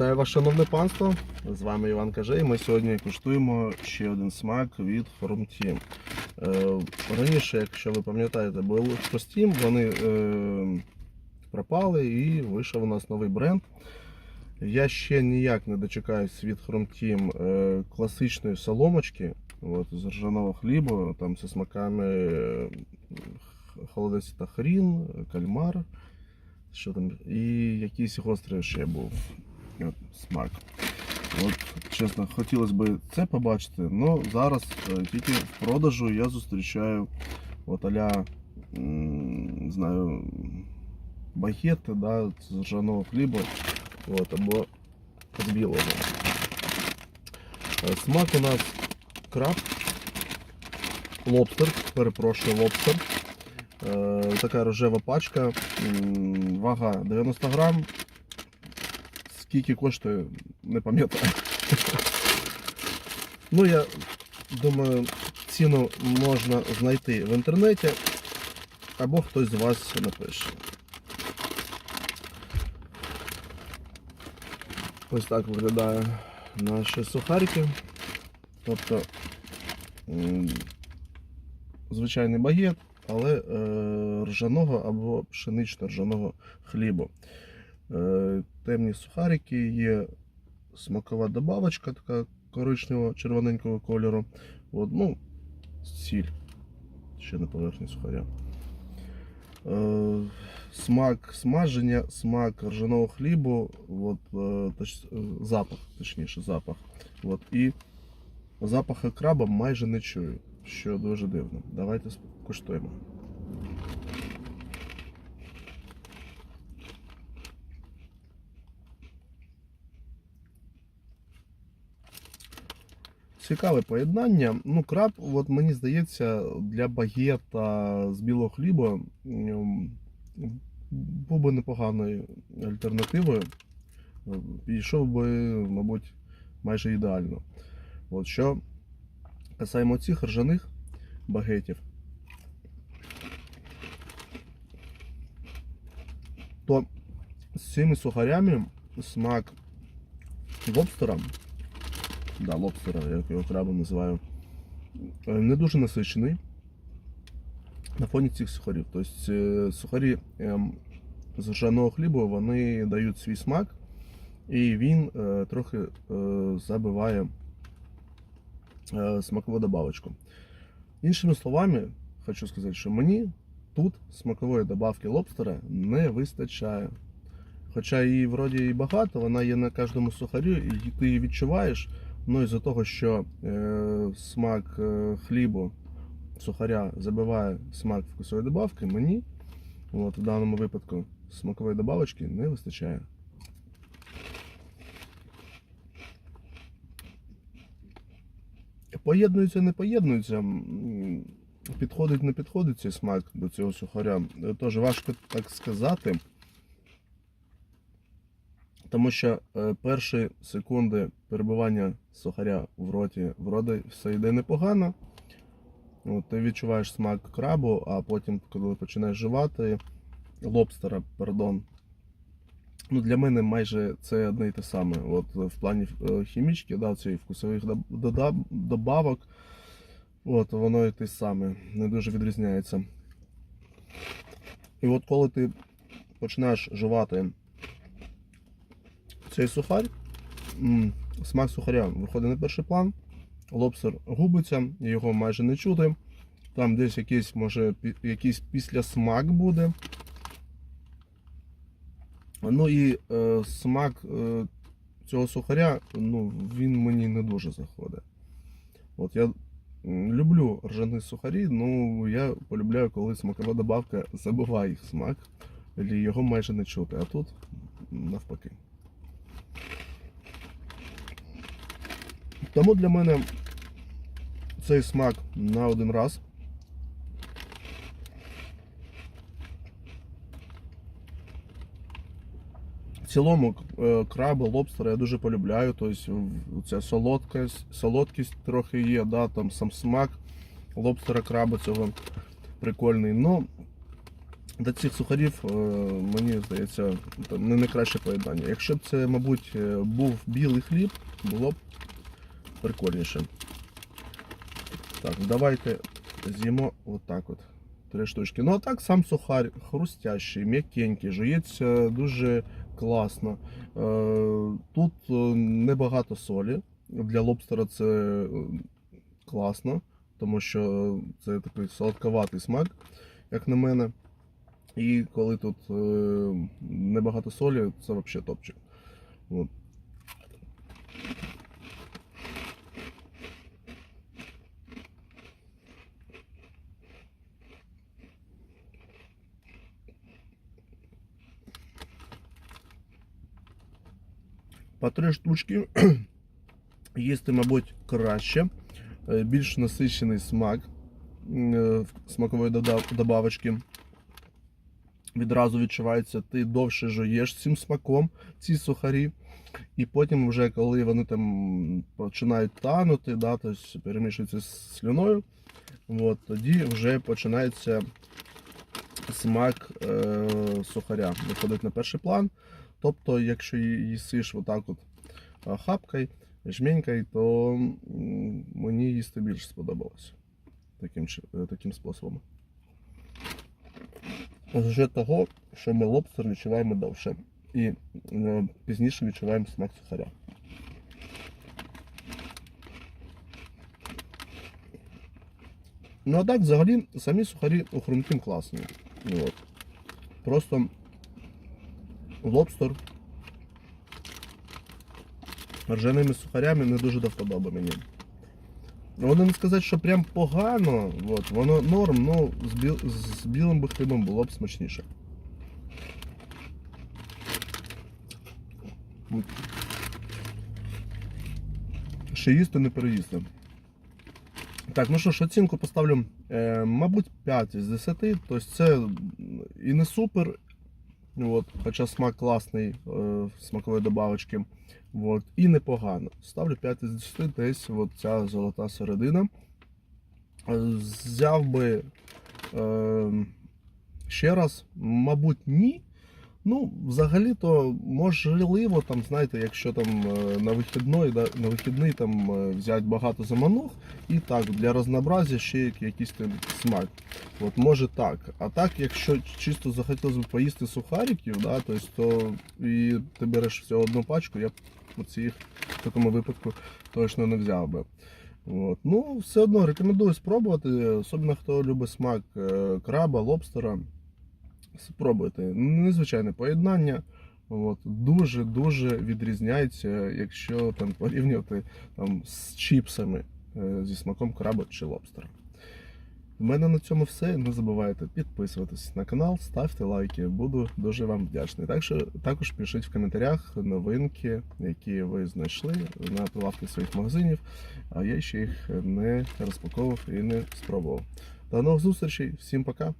Вітаю вас, шановне панство! З вами Іван Кажей. Ми сьогодні куштуємо ще один смак від Хромтім. Е, раніше, якщо ви пам'ятаєте, були Хростім, вони е, пропали і вийшов у нас новий бренд. Я ще ніяк не дочекаюсь від Хромтім е, класичної соломочки от, з ржаного хлібу, там зі смаками холодець та хрін, кальмар. Що там, і якийсь гострий ще був смак. От, чесно, хотілося б це побачити, але зараз е, тільки в продажу я зустрічаю от аля, не знаю, багети да, з ржаного хліба от, або з білого. Е, Смак у нас краб, лобстер, перепрошую, лобстер. Е, Така рожева пачка, вага 90 грам. Скільки коштує, не пам'ятаю. Ну, я думаю, ціну можна знайти в інтернеті, або хтось з вас напише. Ось так виглядає наші сухарики. Тобто звичайний багет, але е, ржаного або пшенично-ржаного хлібу. Е, темні сухарики, є смакова добавочка, така коричневого червоненького кольору. От, ну, сіль. Ще на поверхні сухаря. Е, смак смаження, смак ржаного хлібу, от, е, точ, запах, точніше, запах. От, і запаха краба майже не чую, що дуже дивно. Давайте куштуємо. Цікаве поєднання. Ну, краб, от мені здається, для багета з білого хліба був би непоганою альтернативою. Підійшов би, мабуть, майже ідеально. От що касаємо цих ржаних багетів, то з цими сухарями смак лобстера да, лобстера, як його крабом називаю, е, не дуже насичений на фоні цих сухарів. Тобто е, сухарі ем, з ржаного хлібу вони дають свій смак, і він е, трохи забиває смакову добавочку. Іншими словами, хочу сказати, що мені тут смакової добавки лобстера не вистачає. Хоча її вроді і багато, вона є на кожному сухарю, і ти її відчуваєш. Ну із-за того, що е, смак е, хлібу сухаря забиває смак вкусової добавки, мені от, в даному випадку смакової добавочки не вистачає. Поєднується, не поєднується, підходить, не підходить цей смак до цього сухаря. Е, Тож важко так сказати. Тому що е, перші секунди перебування сухаря в роті вроде все йде непогано. От, ти відчуваєш смак крабу, а потім, коли починаєш жувати, лобстера, пардон. Ну, для мене майже це одне і те саме. От, в плані е, хімічки, да, цієї вкусових добавок, от, воно і те саме, не дуже відрізняється. І от коли ти починаєш жувати цей сухарь, м, смак сухаря виходить на перший план, лобстер губиться, його майже не чути. Там десь якийсь, може, якийсь післясмак буде. Ну і е, смак е, цього сухаря, ну, він мені не дуже заходить. От я люблю ржані сухарі, ну я полюбляю, коли смакова добавка забиває їх смак, його майже не чути. А тут навпаки. Тому для мене цей смак на один раз. В цілому е, краби, лобстери я дуже полюбляю. Тобто ця солодкість, солодкість трохи є, да, там сам смак лобстера краба цього прикольний. Ну, До цих сухарів, е, мені здається, не найкраще поєднання. Якщо б це, мабуть, е, був білий хліб, було б прикольніше. Так, давайте з'їмо отак от. Три штучки. Ну а так сам сухар хрустящий, м'якенький, жується дуже класно. Е, Тут небагато солі. Для лобстера це класно, тому що це такий солодковатий смак, як на мене. І коли тут е, небагато солі, це взагалі топчик. От. По три штучки їсти, мабуть, краще, Е, більш насичений смак е, смакової добавочки. Відразу відчувається, ти довше жуєш цим смаком ці сухарі. І потім, вже коли вони там починають танути, да, тобто перемішуються з слюною, от, тоді вже починається смак е, сухаря виходить на перший план. Тобто, якщо їсиш отак от хапкою, жменькою, то мені їсти більше сподобалось таким, е, таким способом. Вже того, що ми лобстер відчуваємо довше. І е, пізніше відчуваємо смак сухаря. Ну а так, взагалі, самі сухарі у хрумким класні. От. Просто лобстер ржаними сухарями не дуже до вподоби мені. Воно не сказати, що прям погано, от, воно норм, але з, біл, з білим би хлібом було б смачніше. Ще їсти не переїсти. Так, ну що ж, оцінку поставлю, е, мабуть, 5 з 10. Тобто це і не супер, от, хоча смак класний е, смакової добавочки. От, і непогано. Ставлю 5 з 10, десь от ця золота середина. Е, Взяв би е, ще раз, мабуть, ні. Ну, взагалі-то можливо, там, знаєте, якщо там е, на вихідний, на вихідний там е, взяти багато заманух, і так, для разнообразя ще якийсь там смак. От може так. А так, якщо чисто захотілося б поїсти сухариків, да, то, то і ти береш всього одну пачку, я б оцих в такому випадку точно не взяв би. От. Ну, все одно рекомендую спробувати, особливо хто любить смак е, краба, лобстера. Спробуйте. Незвичайне поєднання. Дуже-дуже відрізняється, якщо там порівнювати там, з чіпсами е, зі смаком краба чи лобстера. У мене на цьому все. Не забувайте підписуватись на канал, ставте лайки. Буду дуже вам вдячний. Так що, також пишіть в коментарях новинки, які ви знайшли на прилавки своїх магазинів, а я ще їх не розпаковував і не спробував. До нових зустрічей, всім пока!